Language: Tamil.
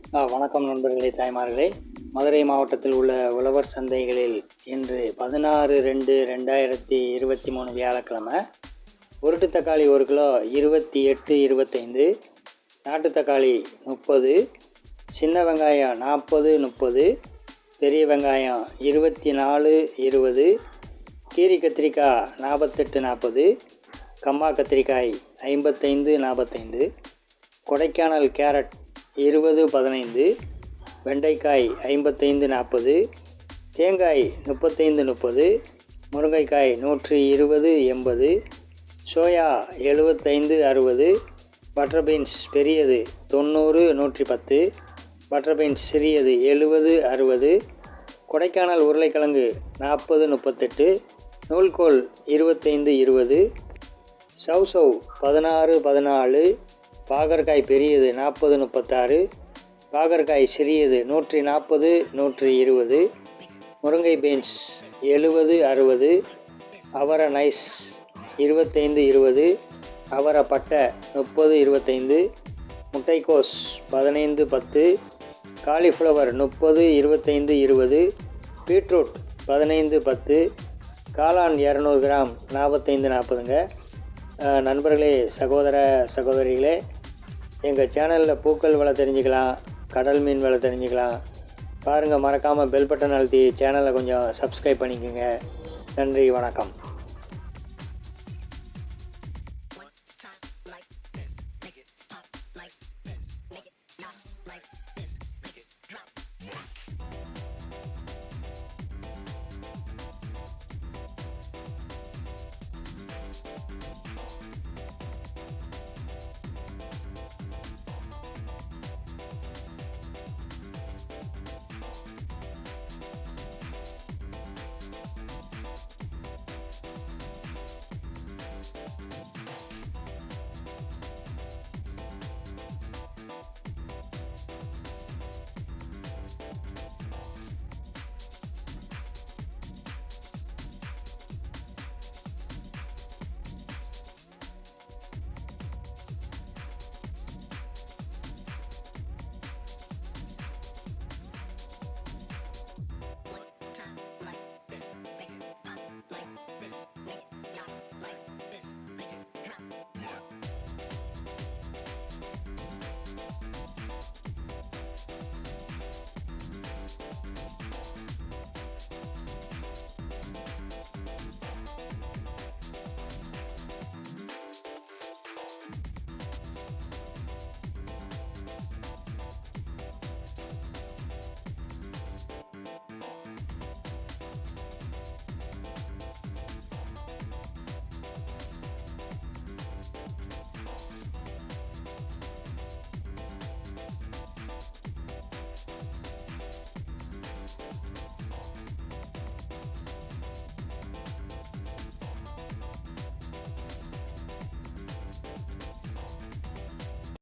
ஆ, வணக்கம் நண்பர்களே தாய்மார்களே. மதுரை மாவட்டத்தில் உள்ள உழவர் சந்தைகளில் இன்று பதினாறு ரெண்டு ரெண்டாயிரத்தி இருபத்தி மூணு வியாழக்கிழமை. உருட்டு தக்காளி ஒரு கிலோ இருபத்தி எட்டு இருபத்தைந்து நாட்டு தக்காளி முப்பது சின்ன வெங்காயம் நாற்பது முப்பது பெரிய வெங்காயம் இருபத்தி நாலு இருபது கீரி கத்திரிக்காய் நாற்பத்தெட்டு நாற்பது கம்மா கத்திரிக்காய் ஐம்பத்தைந்து நாற்பத்தைந்து கொடைக்கானல் கேரட் இருபது பதினைந்து வெண்டைக்காய் ஐம்பத்தைந்து நாற்பது தேங்காய் முப்பத்தைந்து முப்பது முருங்கைக்காய் நூற்றி இருபது எண்பது சோயா எழுபத்தைந்து அறுபது பட்டர் பீன்ஸ் பெரியது தொண்ணூறு நூற்றி பத்து பட்டர் பீன்ஸ் சிறியது எழுபது அறுபது கொடைக்கானல் உருளைக்கிழங்கு நாற்பது முப்பத்தெட்டு நூல்கோல் இருபத்தைந்து இருபது சவ் சவ் பதினாறு பதினாலு பாகற்காய் பெரியது நாற்பது முப்பத்தாறு பாகற்காய் சிறியது நூற்றி நாற்பது நூற்றி இருபது முருங்கை பீன்ஸ் எழுபது அறுபது அவர நைஸ் இருபத்தைந்து இருபது அவர பட்டை முப்பது இருபத்தைந்து முட்டைக்கோஸ் பதினைந்து பத்து காலிஃப்ளவர் முப்பது இருபத்தைந்து இருபது பீட்ரூட் பதினைந்து பத்து காளான் இரநூறு கிராம் நாற்பத்தைந்து நாற்பதுங்க. நண்பர்களே சகோதர சகோதரிகளே எங்கள் சேனலில் பூக்கள் வில தெரிஞ்சுக்கலாம் கடல் மீன் வில தெரிஞ்சுக்கலாம். பாருங்கள் மறக்காமல் பெல் பட்டன் அழுத்தி சேனலை கொஞ்சம் சப்ஸ்கிரைப் பண்ணிக்கோங்க. நன்றி வணக்கம்.